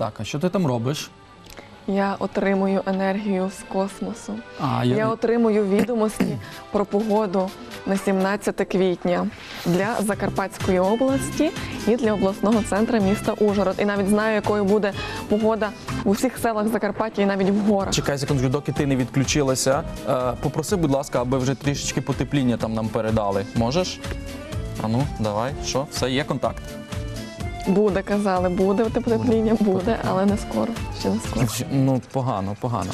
Так, а що ти там робиш? Я отримую енергію з космосу. А, Я отримую відомості про погоду на 17 квітня для Закарпатської області і для обласного центру міста Ужгород. І навіть знаю, якою буде погода у всіх селах Закарпаття і навіть в горах. Чекай секундочку, доки ти не відключилася. Е, попроси, будь ласка, аби вже трішечки потепління там нам передали. Можеш? А ну, давай, що? Все, є контакт. Буде, казали, буде потепління, буде, але не скоро. Ще не скоро. Ну, погано, погано.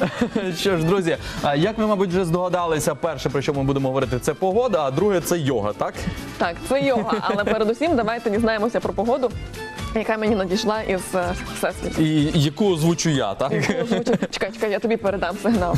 Що ж, друзі, як ви, мабуть, вже здогадалися, перше, про що ми будемо говорити, це погода, а друге це йога, так? Так, це йога, але передусім давайте дізнаємося про погоду, яка мені надійшла із е, всесвіту. І яку озвучу я, так? Чекай, чекай, я тобі передам сигнал.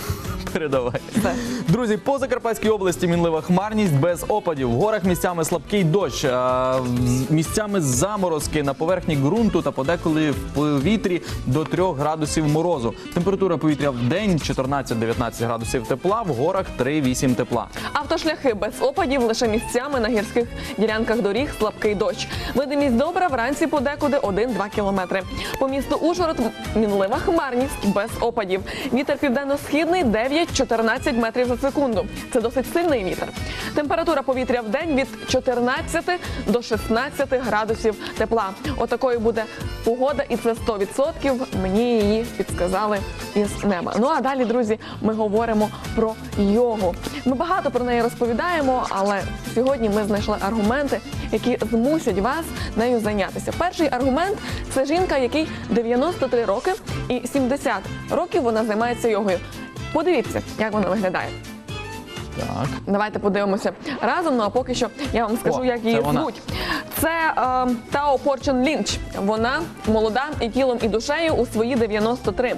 Передавай. Все. Друзі, по Закарпатській області мінлива хмарність без опадів. В горах місцями слабкий дощ, а, з- місцями заморозки на поверхні ґрунту та подеколи в повітрі до 3 градусів морозу. Температура повітря в день 14-19 градусів тепла, в горах 3-8 тепла. Автошляхи без опадів лише місцями на гірських ділянках доріг слабкий дощ. Видимість добра вранці подекуди 1-2 кілометри. По місту Ужгород мінлива хмарність без опадів. Вітер південно-східний 9-14 метрів за секунду. Це досить сильний вітер. Температура повітря в день від 14 до 16 градусів тепла. Отакою буде погода, і це 100% мені її підсказали із неба. Ну а далі, друзі, ми говоримо про йогу. Ми багато про неї розповідаємо, але сьогодні ми знайшли аргументи, які змусять вас нею зайнятися. Перший аргумент це жінка, якій 93 роки, і 70 років вона займається йогою. Подивіться, як вона виглядає. Так. Давайте подивимося разом. Ну а поки що я вам скажу, О, як її це вона. звуть. Це е, Тао Порчен Лінч. Вона молода і тілом, і душею у свої 93.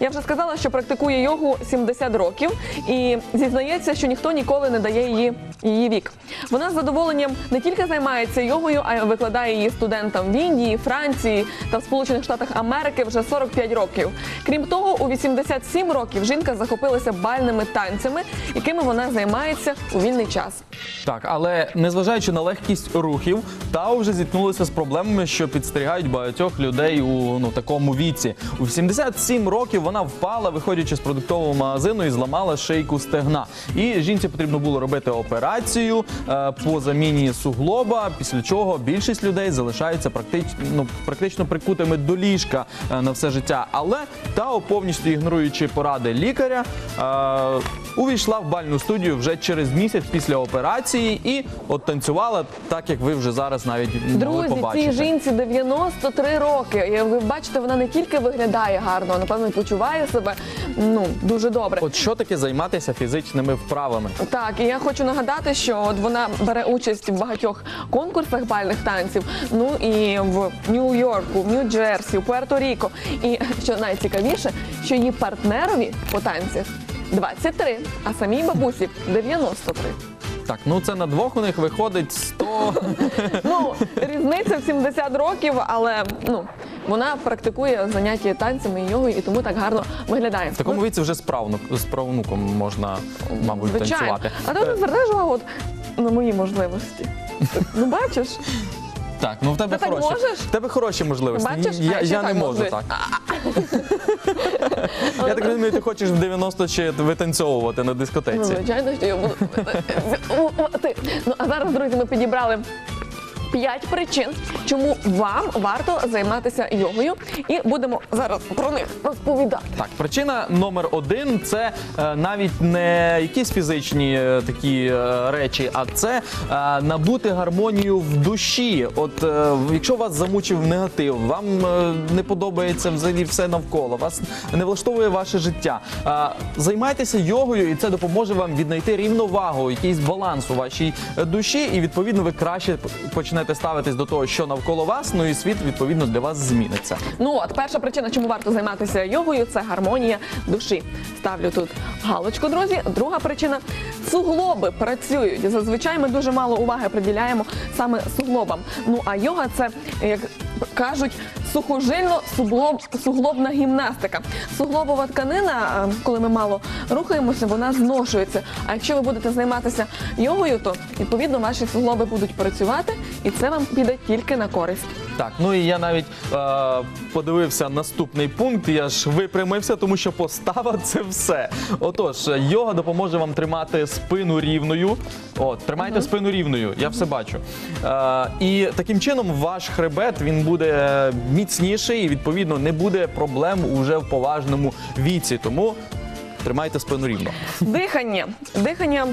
Я вже сказала, що практикує йогу 70 років і зізнається, що ніхто ніколи не дає її її вік. Вона з задоволенням не тільки займається йогою, а й викладає її студентам в Індії, Франції та в Сполучених Штатах Америки вже 45 років. Крім того, у 87 років жінка захопилася бальними танцями, якими вона займається у вільний час. Так, але незважаючи на легкість рухів, Тао вже зіткнулися з проблемами, що підстерігають багатьох людей у ну такому віці. У 77 років вона впала, виходячи з продуктового магазину і зламала шийку стегна. І жінці потрібно було робити операцію е, по заміні суглоба. Після чого більшість людей залишаються практично, ну, практично прикутими до ліжка е, на все життя. Але Тао, повністю ігноруючи поради лікаря, е, увійшла в бальну студію вже через місяць після операції і от танцювала так, як ви вже зараз навіть могли Друзі, побачити. цій жінці 93 роки. І ви бачите, вона не тільки виглядає гарно, а напевно і почуває себе ну дуже добре. От що таке займатися фізичними вправами? Так, і я хочу нагадати, що от вона бере участь в багатьох конкурсах бальних танців. Ну і в Нью-Йорку, в Нью-Джерсі, в Пуерто-Ріко. І що найцікавіше, що її партнерові по танцях 23, а самій бабусі 93. Так, ну це на двох у них виходить 100... Ну, різниця в 70 років, але ну вона практикує заняття танцями і йогою, і тому так гарно виглядає. В такому віці вже з правнук- з правнуком можна, мабуть, Звичайно. танцювати. А ти не звертаєш увагу от на мої можливості. Ну бачиш, Так, ну в тебе Ти так хороші. можеш? В тебе хороші можливості. Бачиш? Я, А, ще я не так можу можуть. так. Я так розумію, ти хочеш в 90 ще витанцьовувати на ну, дискотеці. звичайно, що я буду. Ти. Ну а зараз, друзі, ми підібрали. П'ять причин, чому вам варто займатися йогою, і будемо зараз про них розповідати. Так, причина номер один це е, навіть не якісь фізичні е, такі е, речі, а це набути гармонію в душі. От якщо вас замучив негатив, вам не подобається взагалі все навколо, вас не влаштовує ваше життя. займайтеся йогою, і це допоможе вам віднайти рівновагу, якийсь баланс у вашій душі, і відповідно ви краще почнете ставитись до того, що навколо вас. Ну і світ відповідно для вас зміниться. Ну от перша причина, чому варто займатися йогою, це гармонія душі. Ставлю тут галочку, друзі. Друга причина суглоби працюють. Зазвичай ми дуже мало уваги приділяємо саме суглобам. Ну а йога це як кажуть. Сухожильно суглобна гімнастика. Суглобова тканина, е, коли ми мало рухаємося, вона зношується. А якщо ви будете займатися йогою, то відповідно ваші суглоби будуть працювати, і це вам піде тільки на користь. Так, ну і я навіть е, подивився наступний пункт. Я ж випрямився, тому що постава це все. Отож, йога допоможе вам тримати спину рівною. От, тримайте спину рівною, я все бачу. Е, і таким чином ваш хребет він буде міцніший і відповідно не буде проблем уже в поважному віці. Тому тримайте спину рівно. Дихання. Дихання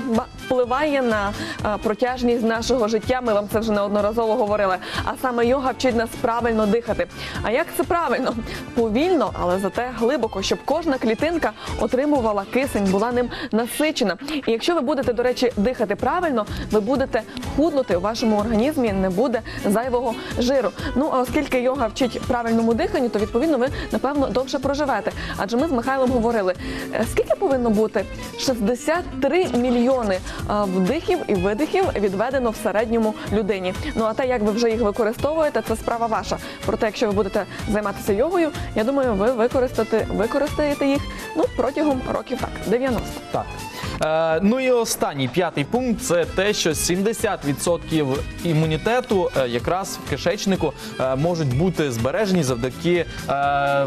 впливає на е, протяжність нашого життя. Ми вам це вже неодноразово говорили. А саме йога вчить нас правильно дихати. А як це правильно? Повільно, але зате глибоко, щоб кожна клітинка отримувала кисень, була ним насичена. І якщо ви будете, до речі, дихати правильно, ви будете худнути у вашому організмі, не буде зайвого жиру. Ну а оскільки йога вчить правильному диханню, то відповідно ви напевно довше проживете. Адже ми з Михайлом говорили, е, скільки повинно бути? 63 мільйони е, вдихів і видихів відведено в середньому людині. Ну а те, як ви вже їх використовуєте, це справа ваша. Проте, якщо ви будете займатися йогою, я думаю, ви використаєте, використаєте їх ну протягом років так 90. Так. Е, ну і останній п'ятий пункт це те, що 70% імунітету е, якраз в кишечнику е, можуть бути збережені завдяки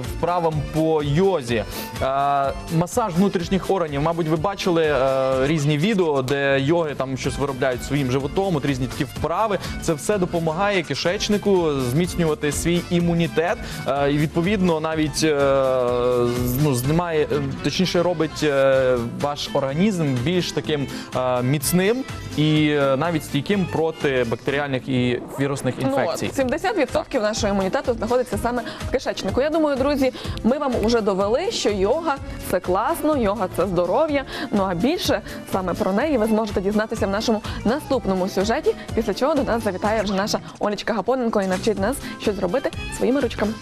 вправам по йозі. Масаж внутрішніх органів. Мабуть, ви бачили різні відео, де йоги там щось виробляють своїм животом, от різні такі вправи. Це все допомагає кишечнику зміцнювати свій імунітет. І відповідно навіть ну, знімає, точніше робить ваш організм більш таким е, міцним і е, навіть стійким проти бактеріальних і вірусних інфекцій. Ну, от, 70% нашого імунітету знаходиться саме в кишечнику. Я думаю, друзі, ми вам вже довели, що йога це класно, йога це здоров'я. Ну а більше саме про неї ви зможете дізнатися в нашому наступному сюжеті, після чого до нас завітає вже наша Олічка Гапоненко і навчить нас, що зробити своїми ручками.